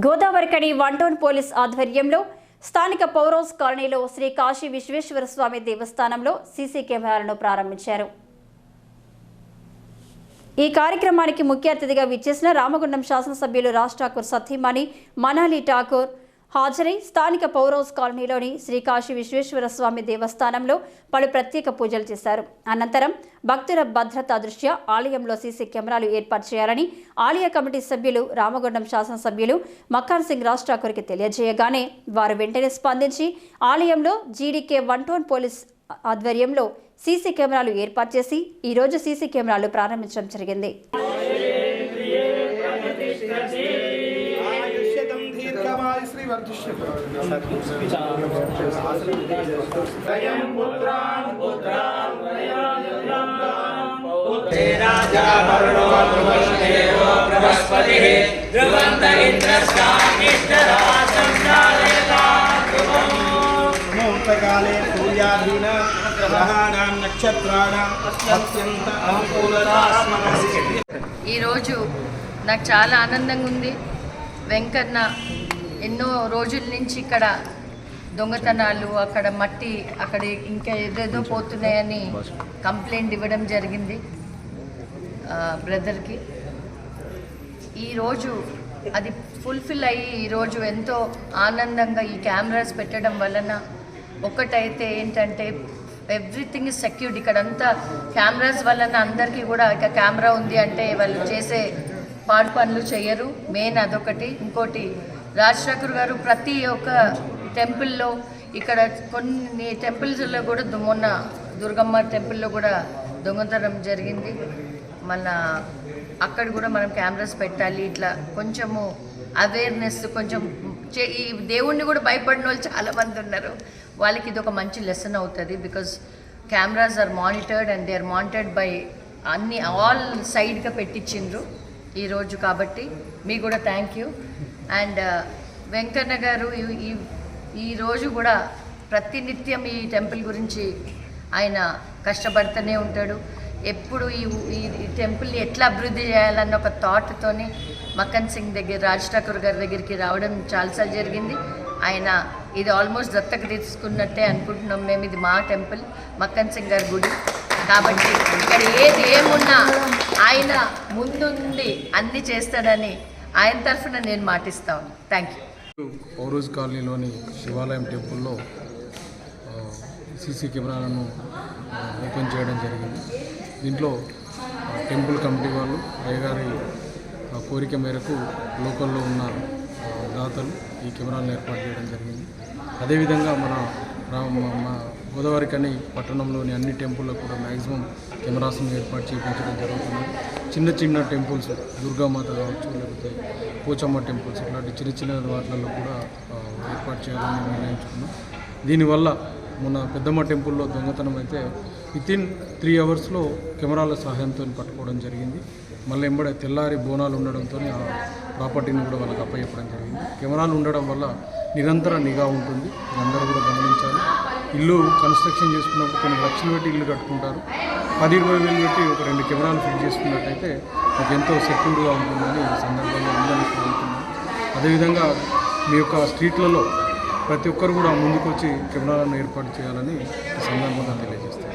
గోదావరికడి one town police ఆధ్వర్యంలో స్థానిక పౌరోస్ కాలనీలో శ్రీ కాశీ విశ్వేశ్వర స్వామి దేవస్థానంలో సీసీ కెమెరాలను ప్రారంభించారు. ఈ కార్యక్రమానికి ముఖ్య అతిథిగా విచ్చేసిన రామగుండం శాసనసభ్యులు రాజ్ ఠాకూర్ సతీమణి మనాలి ఠాకూర్ హాజరై స్థానిక పౌరౌస్ కాలనీలోని శ్రీ కాశీ విశ్వేశ్వర స్వామి దేవస్థానంలో పలు ప్రత్యేక పూజలు చేశారు. అనంతరం భక్తుల భద్రతా దృష్ట్యా ఆలయంలో సీసీ కెమెరాలు ఏర్పాటు చేయాలని ఆలయ కమిటీ సభ్యులు రామగుండం శాసనసభ్యులు మక్కాన్ సింగ్ రాజ్ ఠాకూర్కి తెలియజేయగానే వారు వెంటనే స్పందించి ఆలయంలో జీడీకే వన్ టోన్ పోలీస్ ఆధ్వర్యంలో సీసీ కెమెరాలు ఏర్పాటు చేసి ఈరోజు సీసీ కెమెరాలు ప్రారంభించడం జరిగింది. ముహూర్తకాలే సూర్యాధీన గ్రహాణాం నక్షత్రాణం అత్యంత అనుకూలత ఈరోజు నాకు చాలా ఆనందంగా ఉంది. వెంకన్న ఎన్నో రోజుల నుంచి ఇక్కడ దొంగతనాలు అక్కడ మట్టి అక్కడ ఇంకా ఏదేదో పోతున్నాయని కంప్లైంట్ ఇవ్వడం జరిగింది బ్రదర్కి. ఈరోజు అది ఫుల్ఫిల్ అయ్యి ఈరోజు ఎంతో ఆనందంగా ఈ కెమెరాస్ పెట్టడం వలన ఒకటైతే ఏంటంటే ఎవ్రీథింగ్ ఇస్ సెక్యూర్డ్. ఇక్కడ అంతా కెమెరాస్ వలన అందరికీ కూడా ఇక కెమెరా ఉంది అంటే వాళ్ళు చేసే పాడు పనులు చేయరు. మెయిన్ అదొకటి. ఇంకోటి రాజశేఖర్ గారు ప్రతి ఒక్క టెంపుల్లో ఇక్కడ కొన్ని టెంపుల్స్లో కూడా దుమ్మున్న మొన్న దుర్గమ్మ టెంపుల్లో కూడా దొంగతనం జరిగింది. మన అక్కడ కూడా మనం కెమెరాస్ పెట్టాలి. ఇట్లా కొంచెము అవేర్నెస్ కొంచెం చే- ఈ దేవుణ్ణి కూడా భయపడిన వాళ్ళు చాలామంది ఉన్నారు. వాళ్ళకి ఇది ఒక మంచి లెసన్ అవుతుంది because cameras are monitored and they are monitored by అన్ని ఆల్ సైడ్గా పెట్టించిండ్రు ఈరోజు కాబట్టి. మీకు కూడా థ్యాంక్ యూ అండ్ వెంకన్న గారు ఈ- ఈరోజు కూడా ప్రతినిత్యం ఈ టెంపుల్ గురించి ఆయన కష్టపడుతూనే ఉంటాడు. ఎప్పుడు ఈ ఈ టెంపుల్ని ఎట్లా అభివృద్ధి చేయాలన్న ఒక థాట్తోని మక్కన్ సింగ్ దగ్గర రాజ్ ఠాకూర్ గారి దగ్గరికి రావడం చాలాసార్లు జరిగింది. ఆయన ఇది ఆల్మోస్ట్ దత్తక తీసుకున్నట్టే అనుకుంటున్నాం మేము. ఇది మా టెంపుల్ మక్కన్ సింగ్ గారి గుడి. కాబట్టి ఇక్కడ ఏది ఏమున్నా ఆయన ముందుండి అన్నీ చేస్తాడని ఆయన తరఫున నేను మాటిస్తాను థ్యాంక్ యూ పౌరోజ్ కాలనీలోని శివాలయం టెంపుల్లో సీసీ కెమెరాలను ఓపెన్ చేయడం జరిగింది. దీంట్లో టెంపుల్ కమిటీ వాళ్ళు అయ్యగారి కోరిక మేరకు లోకల్లో ఉన్న దాతలు ఈ కెమెరాలను ఏర్పాటు చేయడం జరిగింది. అదేవిధంగా మన మా- గోదావరికని గోదావరి పట్టణంలోని అన్ని టెంపుల్లో కూడా మ్యాక్సిమం కెమెరాస్ను ఏర్పాటు చేయించడం జరుగుతుంది. చిన్న చిన్న టెంపుల్స్ దుర్గామాత కావచ్చు లేకపోతే పోచమ్మ టెంపుల్స్ ఇట్లాంటి చిన్న చిన్న వాటిలలో కూడా ఏర్పాటు చేయాలని నిర్ణయించుకున్నాం. దీనివల్ల మొన్న పెద్దమ్మ టెంపుల్లో దొంగతనం అయితే వితిన్ త్రీ అవర్స్లో కెమెరాల సహాయంతో పట్టుకోవడం జరిగింది. మళ్ళీ ఎంబడే తెల్లారి బోనాలు ఉండడంతో ప్రాపర్టీని కూడా వాళ్ళకి అప్పచెప్పడం జరిగింది. కెమెరాలు ఉండడం వల్ల నిరంతర నిఘా ఉంటుంది. అందరూ కూడా గమనించాలి. ఇల్లు కన్స్ట్రక్షన్ చేసుకున్నప్పుడు కొన్ని లక్షలు పెట్టి ఇల్లు కట్టుకుంటారు. పది ఇరవై వేలు పెట్టి ఒక రెండు కెమెరాలు ఫిట్ చేసుకున్నట్టయితే అది ఎంతో సెక్యూర్గా ఉంటుందని ఈ సందర్భంగా అందరినీ కోరుతున్నాను. అదేవిధంగా మీ యొక్క స్ట్రీట్లలో ప్రతి ఒక్కరు కూడా ముందుకొచ్చి కెమెరాలను ఏర్పాటు చేయాలని ఈ సందర్భంగా తెలియజేస్తాను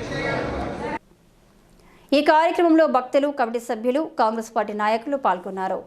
ఈ కార్యక్రమంలో భక్తులు కమిటీ సభ్యులు కాంగ్రెస్ పార్టీ నాయకులు పాల్గొన్నారు.